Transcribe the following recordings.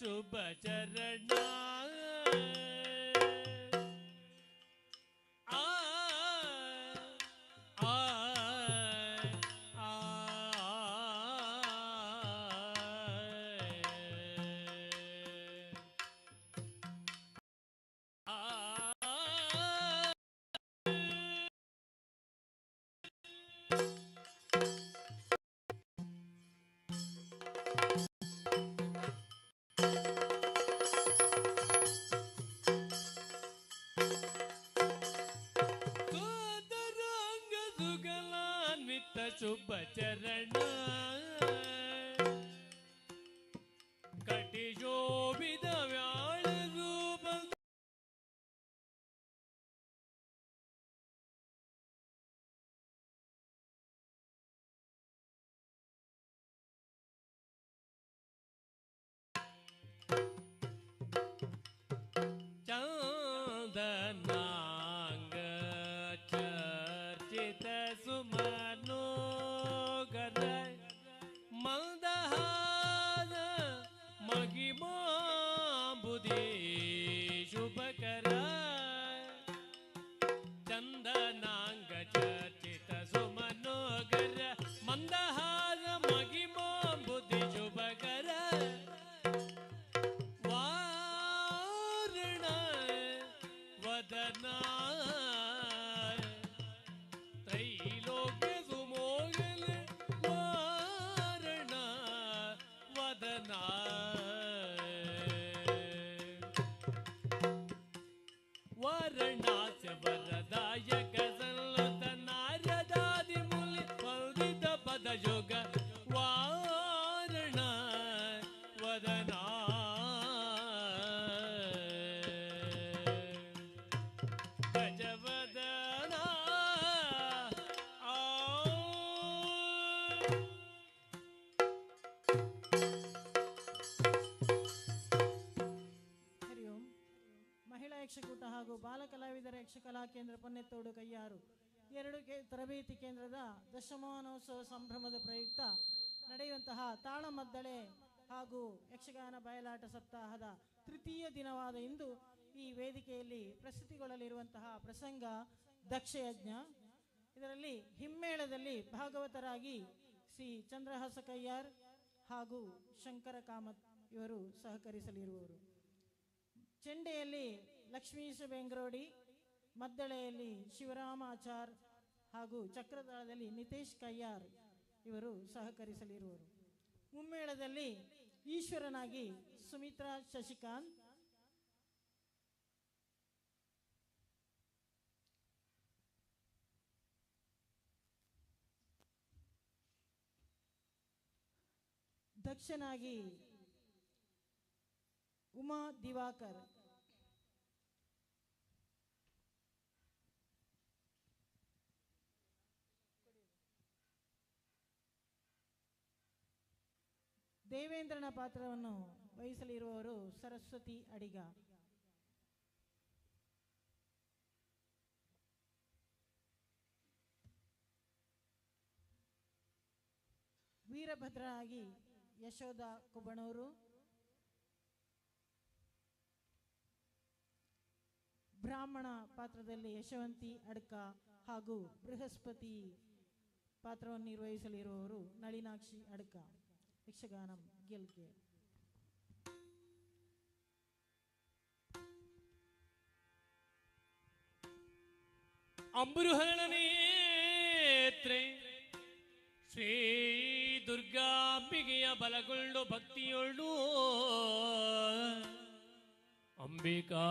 ಶುಭ ಚರಣ ಯಕ್ಷಕಲಾ ಕೇಂದ್ರ ಪೊನ್ನೆತ್ತೋಡು ಕೈಯಾರು. ಎರಡು ಕೆ- ತರಬೇತಿ ಕೇಂದ್ರದ ದಶಮಾನೋತ್ಸವ ಸಂಭ್ರಮದ ಪ್ರಯುಕ್ತ ನಡೆಯುವಂತಹ ತಾಳಮದ್ದಳೆ ಹಾಗೂ ಯಕ್ಷಗಾನ ಬಯಲಾಟ ಸಪ್ತಾಹದ ತೃತೀಯ ದಿನವಾದ ಇಂದು ಈ ವೇದಿಕೆಯಲ್ಲಿ ಪ್ರಸ್ತುತಿಗೊಳ್ಳಲಿರುವಂತಹ ಪ್ರಸಂಗ ದಕ್ಷಯಜ್ಞ. ಇದರಲ್ಲಿ ಹಿಮ್ಮೇಳದಲ್ಲಿ ಭಾಗವತರಾಗಿ ಶ್ರೀ ಚಂದ್ರಹಾಸ ಕಯ್ಯಾರ್ ಹಾಗೂ ಶಂಕರ ಕಾಮತ್ ಇವರು ಸಹಕರಿಸಲಿರುವರು ಚೆಂಡೆಯಲ್ಲಿ ಲಕ್ಷ್ಮೀಶ ಬೆಂಗ್ರೋಡಿ ಮದ್ದಳೆಯಲ್ಲಿ ಶಿವರಾಮ ಆಚಾರ್ ಹಾಗೂ ಚಕ್ರತಾಳದಲ್ಲಿ ನಿತೇಶ್ ಕಯ್ಯಾರ್ ಇವರು ಸಹಕರಿಸಲಿರುವರು. ಮುಮ್ಮೇಳದಲ್ಲಿ ಈಶ್ವರನಾಗಿ ಸುಮಿತ್ರಾ ಶಶಿಕಾಂತ್, ದಕ್ಷನಾಗಿ ಉಮಾ ದಿವಾಕರ್ ದೇವೇಂದ್ರನ ಪಾತ್ರವನ್ನು ವಹಿಸಲಿರುವವರು ಸರಸ್ವತಿ ಅಡಿಗ. ವೀರಭದ್ರನಾಗಿ ಯಶೋಧ ಕುಬಣೂರು. ಬ್ರಾಹ್ಮಣ ಪಾತ್ರದಲ್ಲಿ ಯಶವಂತಿ ಅಡ್ಕ ಹಾಗೂ ಬೃಹಸ್ಪತಿ ಪಾತ್ರವನ್ನು ನಿರ್ವಹಿಸಲಿರುವವರು ನಳಿನಾಕ್ಷಿ ಅಡ್ಕ. ಯಕ್ಷಗಾನಂ ಗೆಲ್ಗೆ ಅಂಬುರುಹರಣ ನೇತ್ರೆ ಶ್ರೀ ದುರ್ಗಾಂಬಿಗೆಯ ಬಲಗೊಳ್ಳು ಭಕ್ತಿಯೊಳ್ಳು ಅಂಬಿಕಾದುದ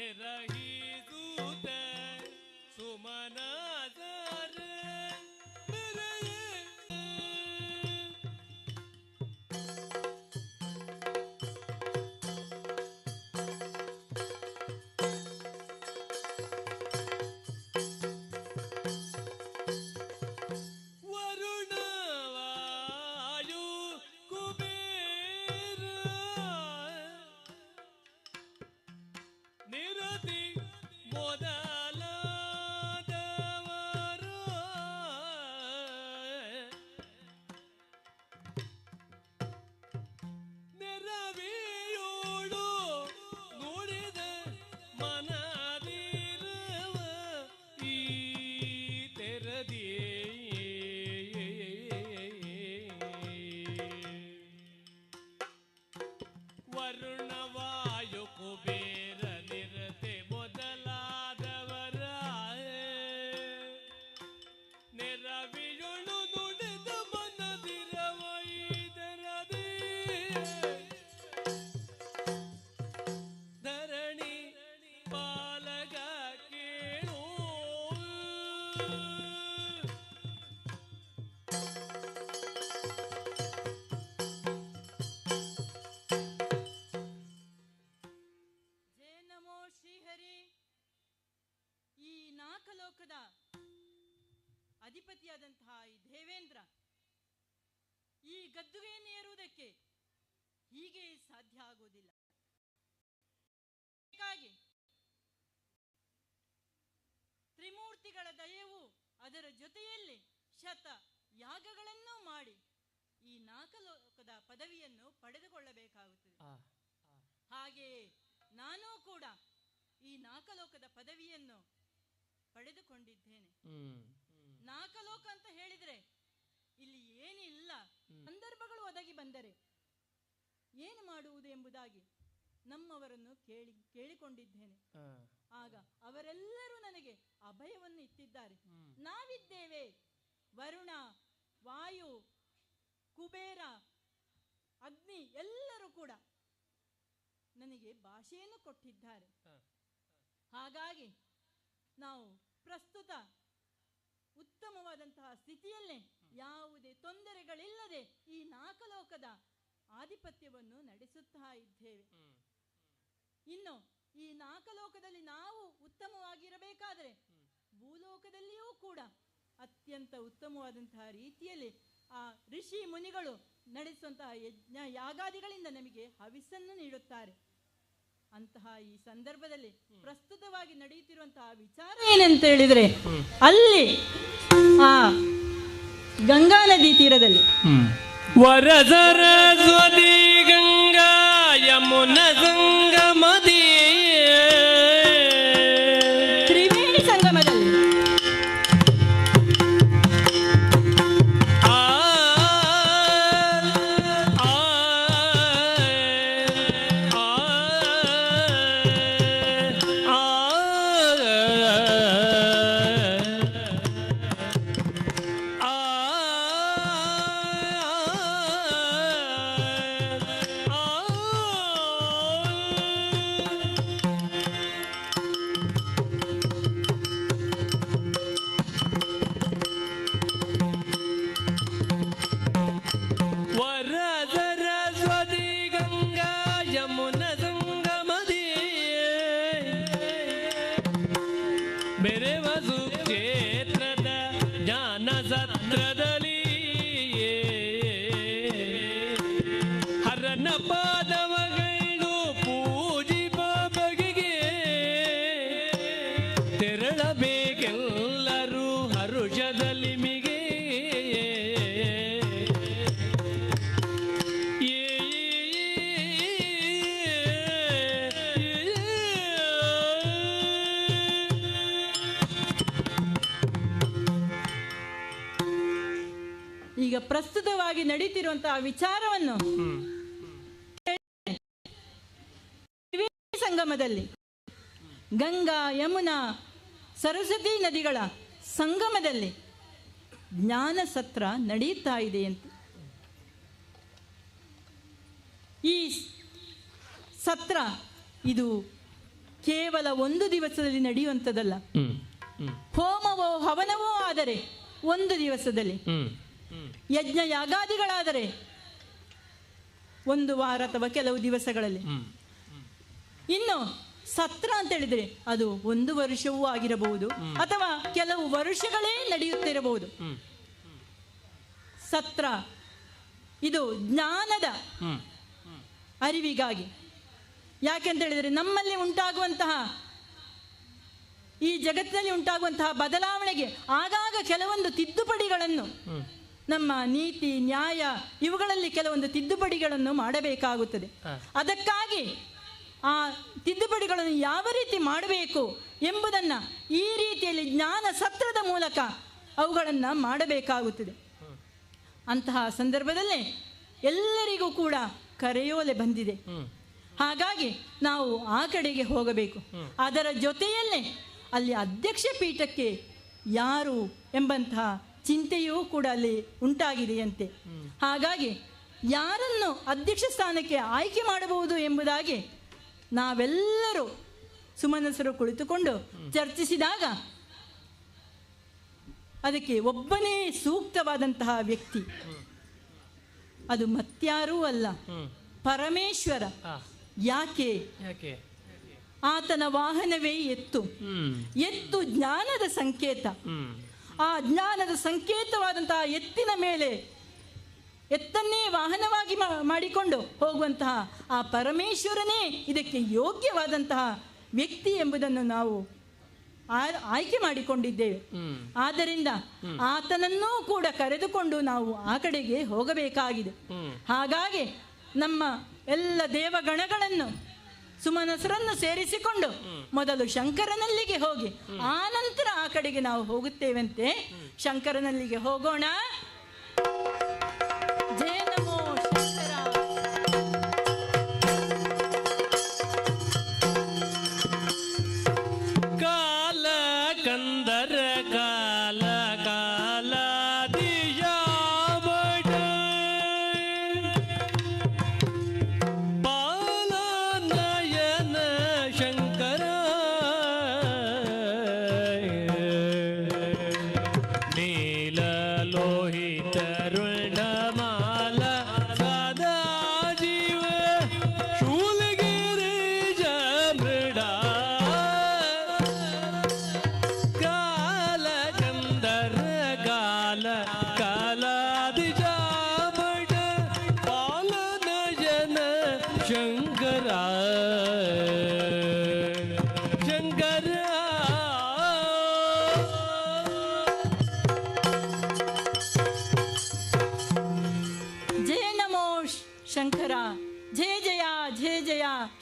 रही दूत ನಾಕಲೋಕದ ಅಧಿಪತಿಯಾದಂತಹ ಈ ದೇವೇಂದ್ರ ಈ ಗದ್ದುಗೆಯನ್ನು ಏರುವುದಕ್ಕೆ ಹೀಗೆ ಸಾಧ್ಯ ಆಗುವುದಿಲ್ಲ. ಹಾಗಾಗಿ ತ್ರಿಮೂರ್ತಿಗಳ ದಯವು ಅದರ ಜೊತೆಯಲ್ಲಿ ಶತ ಯಾಗಗಳನ್ನು ಮಾಡಿ ಈ ನಾಕಲೋಕದ ಪದವಿಯನ್ನು ಪಡೆದುಕೊಳ್ಳಬೇಕಾಗುತ್ತದೆ. ಹಾಗೆಯೇ ನಾನೂ ಕೂಡ ಈ ನಾಕಲೋಕದ ಪದವಿಯನ್ನು ಪಡೆದುಕೊಂಡಿದ್ದೇನೆ ನಾಕಲೋಕ ಅಂತ ಹೇಳಿದ್ರೆ ಇಲ್ಲಿ ಏನಿಲ್ಲ. ಸಂದರ್ಭಗಳು ಒದಗಿ ಬಂದರೆ ಏನು ಮಾಡುವುದು ಎಂಬುದಾಗಿ ನಮ್ಮವರನ್ನು ಕೇಳಿ ಕೇಳಿಕೊಂಡಿದ್ದೇನೆ. ಆಗ ಅವರೆಲ್ಲರೂ ನನಗೆ ಅಭಯವನ್ನು ಇಟ್ಟಿದ್ದಾರೆ. ನಾವಿದ್ದೇವೆ. ವರುಣ ವಾಯು ಕುಬೇರ ಅಗ್ನಿ ಎಲ್ಲರೂ ಕೂಡ ನನಗೆ ಭಾಷೆಯನ್ನು ಕೊಟ್ಟಿದ್ದಾರೆ. ಹಾಗಾಗಿ ನಾವು ಪ್ರಸ್ತುತ ಉತ್ತಮವಾದಂತಹ ಸ್ಥಿತಿಯಲ್ಲೇ ಯಾವುದೇ ತೊಂದರೆಗಳಿಲ್ಲದೆ ಈ ನಾಕಲೋಕದ ಆಧಿಪತ್ಯವನ್ನು ನಡೆಸುತ್ತಾ ಇದ್ದೇವೆ. ಇನ್ನು ಈ ನಾಕಲೋಕದಲ್ಲಿ ನಾವು ಉತ್ತಮವಾಗಿರಬೇಕಾದರೆ ಭೂಲೋಕದಲ್ಲಿಯೂ ಕೂಡ ಅತ್ಯಂತ ಉತ್ತಮವಾದಂತಹ ರೀತಿಯಲ್ಲಿ ಆ ಋಷಿ ಮುನಿಗಳು ನಡೆಸುವಂತಹ ಯಜ್ಞ ಯಾಗಾದಿಗಳಿಂದ ನಮಗೆ ಹವಿಸ್ಸನ್ನು ನೀಡುತ್ತಾರೆ. ಅಂತಹ ಈ ಸಂದರ್ಭದಲ್ಲಿ ಪ್ರಸ್ತುತವಾಗಿ ನಡೆಯುತ್ತಿರುವಂತಹ ವಿಚಾರ ಏನಂತ ಹೇಳಿದ್ರೆ ಅಲ್ಲಿ ಆ ಗಂಗಾ ನದಿ ತೀರದಲ್ಲಿ ವರಸರಸ್ವತಿ ಗಂಗಾ ಯಮುನ ಸಂಗಮದಿ ಪ್ರಸ್ತುತವಾಗಿ ನಡೀತಿರುವಂತಹ ವಿಚಾರವನ್ನು ಸಂಗಮದಲ್ಲಿ ಗಂಗಾ ಯಮುನಾ ಸರಸ್ವತಿ ನದಿಗಳ ಸಂಗಮದಲ್ಲಿ ಜ್ಞಾನ ಸತ್ರ ನಡೀತಾ ಇದೆ ಅಂತ. ಈ ಸತ್ರ ಇದು ಕೇವಲ ಒಂದು ದಿವಸದಲ್ಲಿ ನಡೆಯುವಂಥದ್ದಲ್ಲ. ಹೋಮವೋ ಹವನವೋ ಆದರೆ ಒಂದು ದಿವಸದಲ್ಲಿ. ಯಜ್ಞ ಯಾಗಾದಿಗಳಾದರೆ ಒಂದು ವಾರ ಅಥವಾ ಕೆಲವು ದಿವಸಗಳಲ್ಲಿ. ಇನ್ನು ಸತ್ರ ಅಂತ ಹೇಳಿದ್ರೆ ಅದು ಒಂದು ವರ್ಷವೂ ಆಗಿರಬಹುದು ಅಥವಾ ಕೆಲವು ವರ್ಷಗಳೇ ನಡೆಯುತ್ತಿರಬಹುದು. ಸತ್ರ ಇದು ಜ್ಞಾನದ ಅರಿವಿಗಾಗಿ. ಯಾಕೆಂತ ಹೇಳಿದರೆ ನಮ್ಮಲ್ಲಿ ಉಂಟಾಗುವಂತಹ ಈ ಜಗತ್ತಿನಲ್ಲಿ ಉಂಟಾಗುವಂತಹ ಬದಲಾವಣೆಗೆ ಆಗಾಗ ಕೆಲವೊಂದು ತಿದ್ದುಪಡಿಗಳನ್ನು ನಮ್ಮ ನೀತಿ ನ್ಯಾಯ ಇವುಗಳಲ್ಲಿ ಕೆಲವೊಂದು ತಿದ್ದುಪಡಿಗಳನ್ನು ಮಾಡಬೇಕಾಗುತ್ತದೆ. ಅದಕ್ಕಾಗಿ ಆ ತಿದ್ದುಪಡಿಗಳನ್ನು ಯಾವ ರೀತಿ ಮಾಡಬೇಕು ಎಂಬುದನ್ನು ಈ ರೀತಿಯಲ್ಲಿ ಜ್ಞಾನ ಸತ್ರದ ಮೂಲಕ ಅವುಗಳನ್ನು ಮಾಡಬೇಕಾಗುತ್ತದೆ. ಅಂತಹ ಸಂದರ್ಭದಲ್ಲಿ ಎಲ್ಲರಿಗೂ ಕೂಡ ಕರೆಯೋಲೆ ಬಂದಿದೆ. ಹಾಗಾಗಿ ನಾವು ಆ ಕಡೆಗೆ ಹೋಗಬೇಕು. ಅದರ ಜೊತೆಯಲ್ಲೇ ಅಲ್ಲಿ ಅಧ್ಯಕ್ಷ ಪೀಠಕ್ಕೆ ಯಾರು ಎಂಬಂತಹ ಚಿಂತೆಯೂ ಕೂಡ ಅಲ್ಲಿ ಉಂಟಾಗಿದೆಯಂತೆ. ಹಾಗಾಗಿ ಯಾರನ್ನು ಅಧ್ಯಕ್ಷ ಸ್ಥಾನಕ್ಕೆ ಆಯ್ಕೆ ಮಾಡಬಹುದು ಎಂಬುದಾಗಿ ನಾವೆಲ್ಲರೂ ಸುಮನಸರು ಕುಳಿತುಕೊಂಡು ಚರ್ಚಿಸಿದಾಗ ಅದಕ್ಕೆ ಒಬ್ಬನೇ ಸೂಕ್ತವಾದಂತಹ ವ್ಯಕ್ತಿ. ಅದು ಮತ್ಯಾರೂ ಅಲ್ಲ. ಪರಮೇಶ್ವರ. ಯಾಕೆ? ಆತನ ವಾಹನವೇ ಎತ್ತು. ಎತ್ತು ಜ್ಞಾನದ ಸಂಕೇತ. ಆ ಜ್ಞಾನದ ಸಂಕೇತವಾದಂತಹ ಎತ್ತಿನ ಮೇಲೆ ಎತ್ತನ್ನೇ ವಾಹನವಾಗಿ ಮಾಡಿಕೊಂಡು ಹೋಗುವಂತಹ ಆ ಪರಮೇಶ್ವರನೇ ಇದಕ್ಕೆ ಯೋಗ್ಯವಾದಂತಹ ವ್ಯಕ್ತಿ ಎಂಬುದನ್ನು ನಾವು ಆಯ್ಕೆ ಮಾಡಿಕೊಂಡಿದ್ದೇವೆ. ಆದ್ದರಿಂದ ಆತನನ್ನೂ ಕೂಡ ಕರೆದುಕೊಂಡು ನಾವು ಆ ಕಡೆಗೆ ಹೋಗಬೇಕಾಗಿದೆ. ಹಾಗಾಗಿ ನಮ್ಮ ಎಲ್ಲ ದೇವಗಣಗಳನ್ನು ಸುಮನಸರನ್ನು ಸೇರಿಸಿಕೊಂಡು ಮೊದಲು ಶಂಕರನಲ್ಲಿಗೆ ಹೋಗಿ ಆ ನಂತರ ಆ ಕಡೆಗೆ ನಾವು ಹೋಗುತ್ತೇವಂತೆ. ಶಂಕರನಲ್ಲಿಗೆ ಹೋಗೋಣ.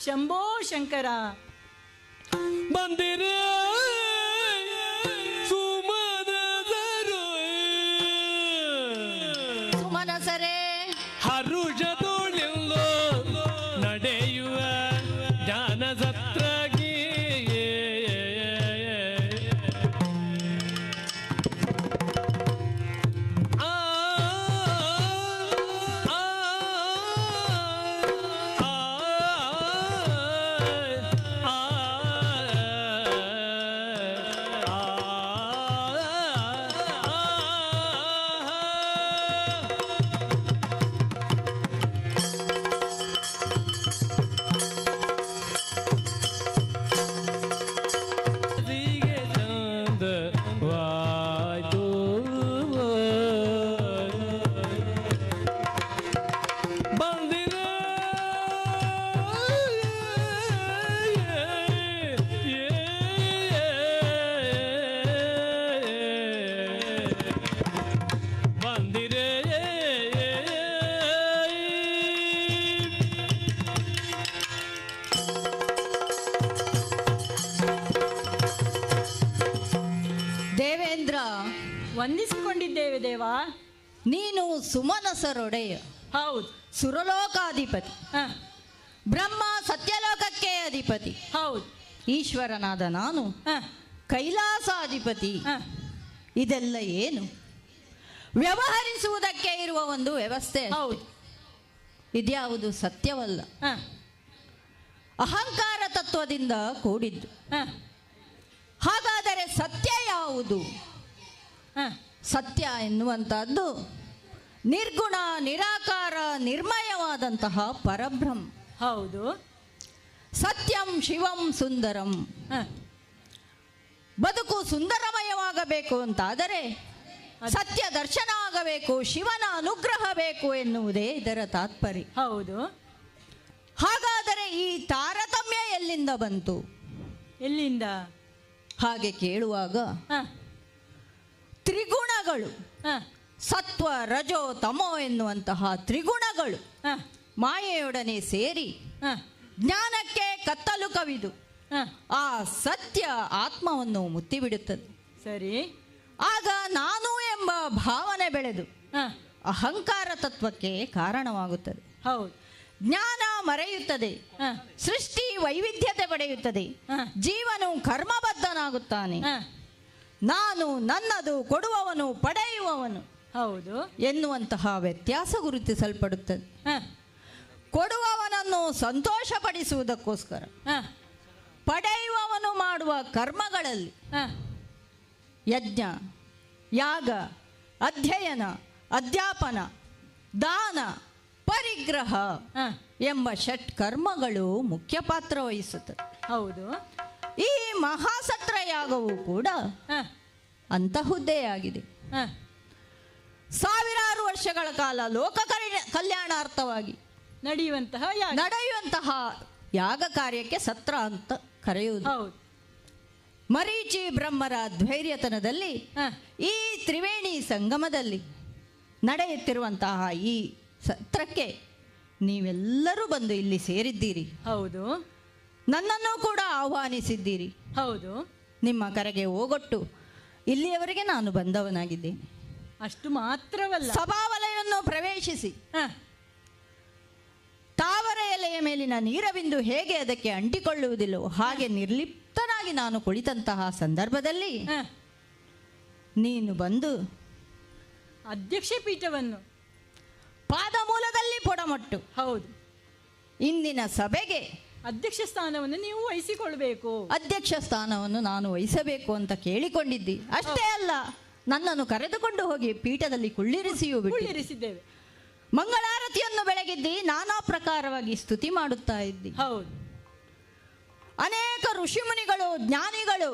ಶಂಭೋ ಶಂಕರ. ಬಂದಿರ. ವಂದಿಸಿಕೊಂಡಿದ್ದೇವೆ ದೇವಾ. ನೀನು ಸುಮನಸರೊಡೆಯ ಹೌದು. ಸುರಲೋಕಾಧಿಪತಿ. ಹ, ಬ್ರಹ್ಮ ಸತ್ಯಲೋಕಕ್ಕೆ ಅಧಿಪತಿ. ಹೌದು. ಈಶ್ವರನಾದ ನಾನು ಹ, ಕೈಲಾಸಾಧಿಪತಿ. ಹ, ಇದೆಲ್ಲ ಏನು? ವ್ಯವಹರಿಸುವುದಕ್ಕೆ ಇರುವ ಒಂದು ವ್ಯವಸ್ಥೆ ಹೌದು. ಇದ್ಯಾವುದು ಸತ್ಯವಲ್ಲ. ಹ, ಅಹಂಕಾರ ತತ್ವದಿಂದ ಕೂಡಿದ್ದು. ಹ, ಹಾಗಾದರೆ ಸತ್ಯ ಯಾವುದು? ಹ, ಸತ್ಯ ಎನ್ನುವಂಥದ್ದು ನಿರ್ಗುಣ ನಿರಾಕಾರ ನಿರ್ಮಯವಾದಂತಹ ಪರಬ್ರಹ್ಮ. ಹೌದು. ಸತ್ಯಂ ಶಿವಂ ಸುಂದರಂ. ಬದುಕು ಸುಂದರಮಯವಾಗಬೇಕು ಅಂತಾದರೆ ಸತ್ಯ ದರ್ಶನ ಆಗಬೇಕು ಶಿವನ ಅನುಗ್ರಹ ಬೇಕು ಎನ್ನುವುದೇ ಇದರ ತಾತ್ಪರ್ಯ. ಹೌದು. ಹಾಗಾದರೆ ಈ ತಾರತಮ್ಯ ಎಲ್ಲಿಂದ ಬಂತು? ಎಲ್ಲಿಂದ? ಹಾಗೆ ಕೇಳುವಾಗ ಹ, ತ್ರಿಗುಣಗಳು ಸತ್ವ ರಜೋ ತಮೋ ಎನ್ನುವಂತಹ ತ್ರಿಗುಣಗಳು. ಹ, ಮಾಯೆಯೊಡನೆ ಸೇರಿ ಜ್ಞಾನಕ್ಕೆ ಕತ್ತಲು ಕವಿದು. ಆ ಸತ್ಯ ಆತ್ಮವನ್ನು ಮುತ್ತಿಬಿಡುತ್ತದೆ. ಸರಿ. ಆಗ ನಾನು ಎಂಬ ಭಾವನೆ ಬೆಳೆದು ಹ, ಅಹಂಕಾರ ತತ್ವಕ್ಕೆ ಕಾರಣವಾಗುತ್ತದೆ. ಹೌದು. ಜ್ಞಾನ ಮರೆಯುತ್ತದೆ. ಸೃಷ್ಟಿ ವೈವಿಧ್ಯತೆ ಪಡೆಯುತ್ತದೆ. ಜೀವನು ಕರ್ಮಬದ್ಧನಾಗುತ್ತಾನೆ. ನಾನು ನನ್ನದು ಕೊಡುವವನು ಪಡೆಯುವವನು. ಹೌದು. ಎನ್ನುವಂತಹ ವ್ಯತ್ಯಾಸ ಗುರುತಿಸಲ್ಪಡುತ್ತದೆ. ಕೊಡುವವನನ್ನು ಸಂತೋಷಪಡಿಸುವುದಕ್ಕೋಸ್ಕರ. ಹ, ಪಡೆಯುವವನು ಮಾಡುವ ಕರ್ಮಗಳಲ್ಲಿ ಹ, ಯಜ್ಞ ಯಾಗ ಅಧ್ಯಯನ ಅಧ್ಯಾಪನ ದಾನ ಪರಿಗ್ರಹ ಹ, ಎಂಬ ಷಟ್ ಕರ್ಮಗಳು ಮುಖ್ಯ ಪಾತ್ರ ವಹಿಸುತ್ತದೆ ಹೌದು. ಈ ಮಹಾಸತ್ರ ಯಾಗವು ಕೂಡ ಅಂತ ಅಂತಹುದ್ದೇ ಆಗಿದೆ. ಹ, ಸಾವಿರಾರು ವರ್ಷಗಳ ಕಾಲ ಲೋಕ ಕಲ್ಯ- ಕಲ್ಯಾಣಾರ್ಥವಾಗಿ ನಡೆಯುವಂತಹ ನಡೆಯುವಂತಹ ಯಾಗ ಕಾರ್ಯಕ್ಕೆ ಸತ್ರ ಅಂತ ಕರೆಯುವುದು. ಹೌದು. ಮರೀಚಿ ಬ್ರಹ್ಮರ ಧೈರ್ಯತನದಲ್ಲಿ ಈ ತ್ರಿವೇಣಿ ಸಂಗಮದಲ್ಲಿ ನಡೆಯುತ್ತಿರುವಂತಹ ಈ ಸತ್ರಕ್ಕೆ ನೀವೆಲ್ಲರೂ ಬಂದು ಇಲ್ಲಿ ಸೇರಿದ್ದೀರಿ. ಹೌದು. ನನ್ನನ್ನು ಕೂಡ ಆಹ್ವಾನಿಸಿದ್ದೀರಿ. ಹೌದು. ನಿಮ್ಮ ಕರೆಗೆ ಹೋಗೊಟ್ಟು ಇಲ್ಲಿಯವರೆಗೆ ನಾನು ಬಂದವನಾಗಿದ್ದೇನೆ. ಅಷ್ಟು ಮಾತ್ರವಲ್ಲ. ಸಭಾವಲಯವನ್ನು ಪ್ರವೇಶಿಸಿ. ಹ, ತಾವರ ಎಲೆಯ ಮೇಲಿನ ನೀರಬಿಂದು ಹೇಗೆ ಅದಕ್ಕೆ ಅಂಟಿಕೊಳ್ಳುವುದಿಲ್ಲವೋ ಹಾಗೆ ನಿರ್ಲಿಪ್ತನಾಗಿ ನಾನು ಕುಳಿತಂತಹ ಸಂದರ್ಭದಲ್ಲಿ. ನೀನು ಬಂದು ಅಧ್ಯಕ್ಷ ಪೀಠವನ್ನು. ಪಾದಮೂಲದಲ್ಲಿ ಪೊಡಮಟ್ಟು. ಹೌದು. ಇಂದಿನ ಸಭೆಗೆ ಅಧ್ಯಕ್ಷ ಸ್ಥಾನವನ್ನು ನೀವು ವಹಿಸಿಕೊಳ್ಬೇಕು. ಅಧ್ಯಕ್ಷ ಸ್ಥಾನವನ್ನು ನಾನು ವಹಿಸಬೇಕು ಅಂತ ಕೇಳಿಕೊಂಡಿದ್ದಿ. ಅಷ್ಟೇ ಅಲ್ಲ ನನ್ನನ್ನು ಕರೆದುಕೊಂಡು ಹೋಗಿ ಪೀಠದಲ್ಲಿ ಕುಳ್ಳಿರಿಸಿಯೂ ಬಿಟ್ಟು ಕುಳ್ಳಿರಿಸಿದ್ದೇವೆ. ಮಂಗಳಾರತಿಯನ್ನು ಬೆಳಗಿದ್ದಿ ನಾನಾ ಪ್ರಕಾರವಾಗಿ ಸ್ತುತಿ ಮಾಡುತ್ತಾ ಇದ್ದಿ. ಹೌದು. ಅನೇಕ ಋಷಿಮುನಿಗಳು ಜ್ಞಾನಿಗಳು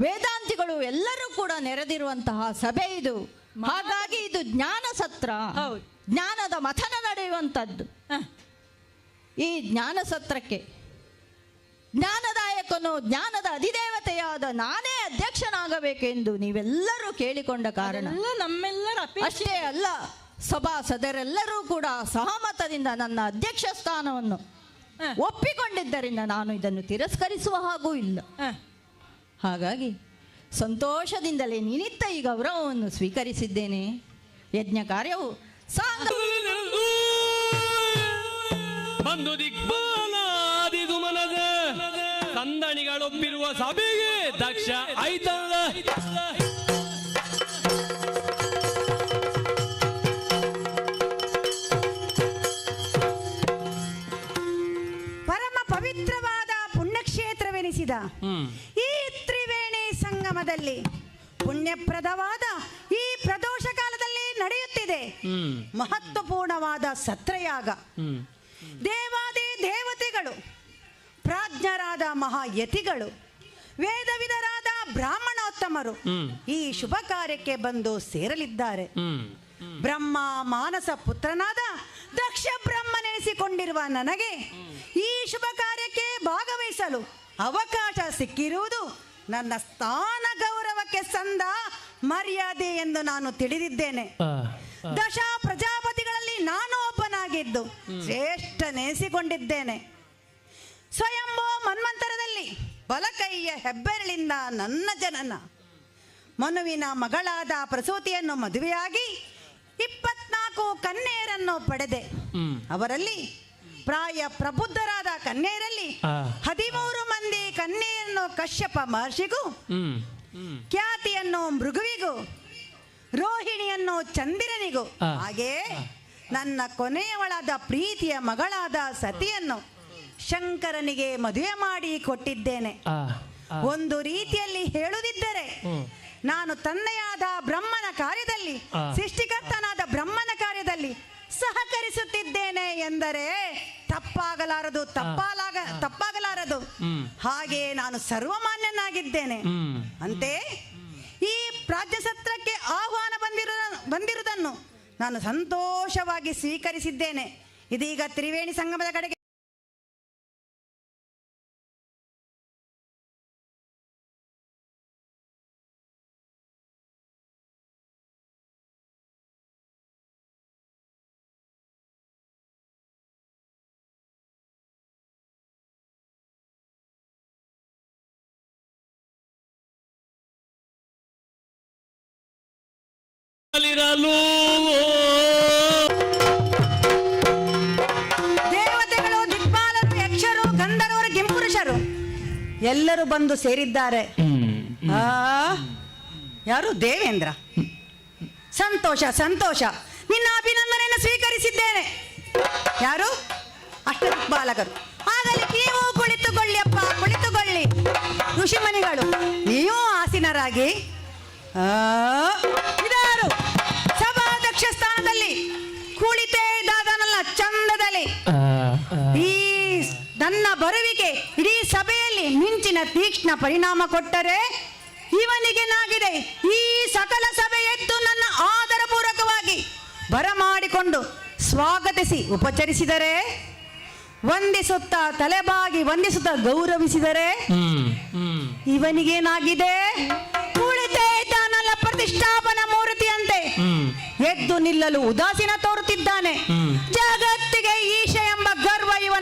ವೇದಾಂತಿಗಳು ಎಲ್ಲರೂ ಕೂಡ ನೆರೆದಿರುವಂತಹ ಸಭೆ ಇದು. ಹಾಗಾಗಿ ಇದು ಜ್ಞಾನ ಸತ್ರ. ಹೌದು. ಜ್ಞಾನದ ಮಥನ ನಡೆಯುವಂಥದ್ದು. ಹ, ಈ ಜ್ಞಾನ ಸತ್ರಕ್ಕೆ ಜ್ಞಾನದಾಯಕನು ಜ್ಞಾನದ ಅಧಿದೇವತೆಯಾದ ನಾನೇ ಅಧ್ಯಕ್ಷನಾಗಬೇಕೆಂದು ನೀವೆಲ್ಲರೂ ಕೇಳಿಕೊಂಡ ಕಾರಣ. ನಮ್ಮೆಲ್ಲರ ಅಷ್ಟೇ ಅಲ್ಲ ಸಭಾಸದರೆಲ್ಲರೂ ಕೂಡ ಸಹಮತದಿಂದ ನನ್ನ ಅಧ್ಯಕ್ಷ ಸ್ಥಾನವನ್ನು ಒಪ್ಪಿಕೊಂಡಿದ್ದರಿಂದ ನಾನು ಇದನ್ನು ತಿರಸ್ಕರಿಸುವ ಹಾಗೂ ಇಲ್ಲ. ಹಾಗಾಗಿ ಸಂತೋಷದಿಂದಲೇ ನಿನಿತ್ತ ಈ ಗೌರವವನ್ನು ಸ್ವೀಕರಿಸಿದ್ದೇನೆ. ಯಜ್ಞ ಕಾರ್ಯವು ಸಾಂಗ ಬಂದು ದಿಗ್ಬಾಲಾದಿದು ಮನದ. ಸಂದಣಿಗಳೊಪ್ಪಿರುವ ಸಭೆಗೆ ದಕ್ಷ ಐತಲ್ಲ ಪರಮ ಪವಿತ್ರವಾದ ಪುಣ್ಯಕ್ಷೇತ್ರವೆನಿಸಿದ ಈ ತ್ರಿವೇಣಿ ಸಂಗಮದಲ್ಲಿ ಪುಣ್ಯಪ್ರದವಾದ ಈ ಪ್ರದೋಷ ಕಾಲದಲ್ಲಿ ನಡೆಯುತ್ತಿದೆ ಮಹತ್ವಪೂರ್ಣವಾದ ಸತ್ರಯಾಗ. ದೇವಾದಿ ದೇವತೆಗಳು ಪ್ರಾಜ್ಞರಾದ ಮಹಾಯತಿಗಳು ವೇದವಿದರಾದ ಬ್ರಾಹ್ಮಣೋತ್ತಮರು ಈ ಶುಭ ಕಾರ್ಯಕ್ಕೆ ಬಂದು ಸೇರಲಿದ್ದಾರೆ. ಬ್ರಹ್ಮ ಮಾನಸ ಪುತ್ರನಾದ ದಕ್ಷ ಬ್ರಹ್ಮನೆನಿಸಿಕೊಂಡಿರುವ ನನಗೆ ಈ ಶುಭ ಕಾರ್ಯಕ್ಕೆ ಭಾಗವಹಿಸಲು ಅವಕಾಶ ಸಿಕ್ಕಿರುವುದು ನನ್ನ ಸ್ಥಾನ ಗೌರವಕ್ಕೆ ಸಂದ ಮರ್ಯಾದೆ ಎಂದು ನಾನು ತಿಳಿದಿದ್ದೇನೆ. ದಶ ಪ್ರಜಾಪತಿಗಳಲ್ಲಿ ನಾನು ಒಬ್ಬನಾಗಿದ್ದು ಶ್ರೇಷ್ಠನೆನಿಸಿಕೊಂಡಿದ್ದೇನೆ ಸ್ವಯಂಭೋ ಮನ್ಮಂತರದಲ್ಲಿ ಬಲಕೈಯ ಹೆಬ್ಬೆರಳಿಂದ ನನ್ನ ಜನನ. ಮನುವಿನ ಮಗಳಾದ ಪ್ರಸೂತಿಯನ್ನು ಮದುವೆಯಾಗಿ ಇಪ್ಪತ್ನಾಲ್ಕು ಕನ್ನೆಯರನ್ನು ಪಡೆದೆ. ಅವರಲ್ಲಿ ಪ್ರಾಯ ಪ್ರಬುದ್ಧರಾದ ಕನ್ನೆಯರಲ್ಲಿ. ಹದಿಮೂರು ಮಂದಿ ಕನ್ಯೆಯನ್ನು ಕಶ್ಯಪ ಮಹರ್ಷಿಗೂ ಖ್ಯಾತಿಯನ್ನು ಮೃಗುವಿಗೂ ರೋಹಿಣಿಯನ್ನು ಚಂದಿರನಿಗೂ ಹಾಗೆಯೇ ಹಾಗೆ ನನ್ನ ಕೊನೆಯವಳಾದ ಪ್ರೀತಿಯ ಮಗಳಾದ ಸತಿಯನ್ನು ಶಂಕರನಿಗೆ ಮದುವೆ ಮಾಡಿ ಕೊಟ್ಟಿದ್ದೇನೆ. ಒಂದು ರೀತಿಯಲ್ಲಿ ಹೇಳುದಿದ್ದರೆ ನಾನು ತಂದೆಯಾದ ಬ್ರಹ್ಮನ ಕಾರ್ಯದಲ್ಲಿ ಸೃಷ್ಟಿಕರ್ತನಾದ ಬ್ರಹ್ಮನ ಕಾರ್ಯದಲ್ಲಿ ಸಹಕರಿಸುತ್ತಿದ್ದೇನೆ ಎಂದರೆ ತಪ್ಪಾಗಲಾರದು ತಪ್ಪಾಲಾಗ ತಪ್ಪಾಗಲಾರದು. ಹಾಗೆ ನಾನು ಸರ್ವಮಾನ್ಯನಾಗಿದ್ದೇನೆ. ಅಂತೆ ಈ ಪ್ರಾಜ್ಯಸತ್ರಕ್ಕೆ ಆಹ್ವಾನ ಬಂದಿರು ಬಂದಿರುವುದನ್ನು ನಾನು ಸಂತೋಷವಾಗಿ ಸ್ವೀಕರಿಸಿದ್ದೇನೆ. ಇದೀಗ ತ್ರಿವೇಣಿ ಸಂಗಮದ ಕಡೆಗೆ ಅಲ್ಲಿರಲು ಎಲ್ಲರೂ ಬಂದು ಸೇರಿದ್ದಾರೆ. ಆ ಯಾರು? ದೇವೇಂದ್ರ. ಸಂತೋಷ ಸಂತೋಷ. ನಿನ್ನ ಅಭಿನಂದನೆಯನ್ನು ಸ್ವೀಕರಿಸಿದ್ದೇನೆ. ಯಾರು? ಅಷ್ಟ ಬಾಲಕರು. ಆಗಲಿ ನೀವು ಕುಳಿತುಕೊಳ್ಳಿ ಅಪ್ಪ ಕುಳಿತುಕೊಳ್ಳಿ. ಋಷಿಮನಿಗಳು ನೀವು ಆಸೀನರಾಗಿ ಆ, ಇದಾರು. ಸಭಾಧ್ಯಕ್ಷ ಸ್ಥಾನದಲ್ಲಿ ಕುಳಿತೇ ಇದ್ದಾದನಲ್ಲ ಚಂದದಲ್ಲಿ. ಈ ನನ್ನ ಬರುವಿಕೆ ಇಡೀ ಮಿಂಚಿನ ತೀಕ್ಷ್ಣ ಪರಿಣಾಮ ಕೊಟ್ಟರೆ ಇವನಿಗೇನಾಗಿದೆ? ಈ ಸಕಲ ಸಭೆ ಎದ್ದು ನನ್ನ ಆದರಪೂರ್ವಕವಾಗಿ ಬರಮಾಡಿಕೊಂಡು ಸ್ವಾಗತಿಸಿ ಉಪಚರಿಸಿದರೆ ವಂದಿಸುತ್ತ ತಲೆಬಾಗಿ ವಂದಿಸುತ್ತ ಗೌರವಿಸಿದರೆ ಇವನಿಗೇನಾಗಿದೆ? ಪ್ರತಿಷ್ಠಾಪನ ಮೂರ್ತಿಯಂತೆ. ಎದ್ದು ನಿಲ್ಲಲು ಉದಾಸೀನ ತೋರುತ್ತಿದ್ದಾನೆ. ಜಗತ್ತಿಗೆ ಈಶ ಎಂಬ ಗರ್ವ ಜಾಗ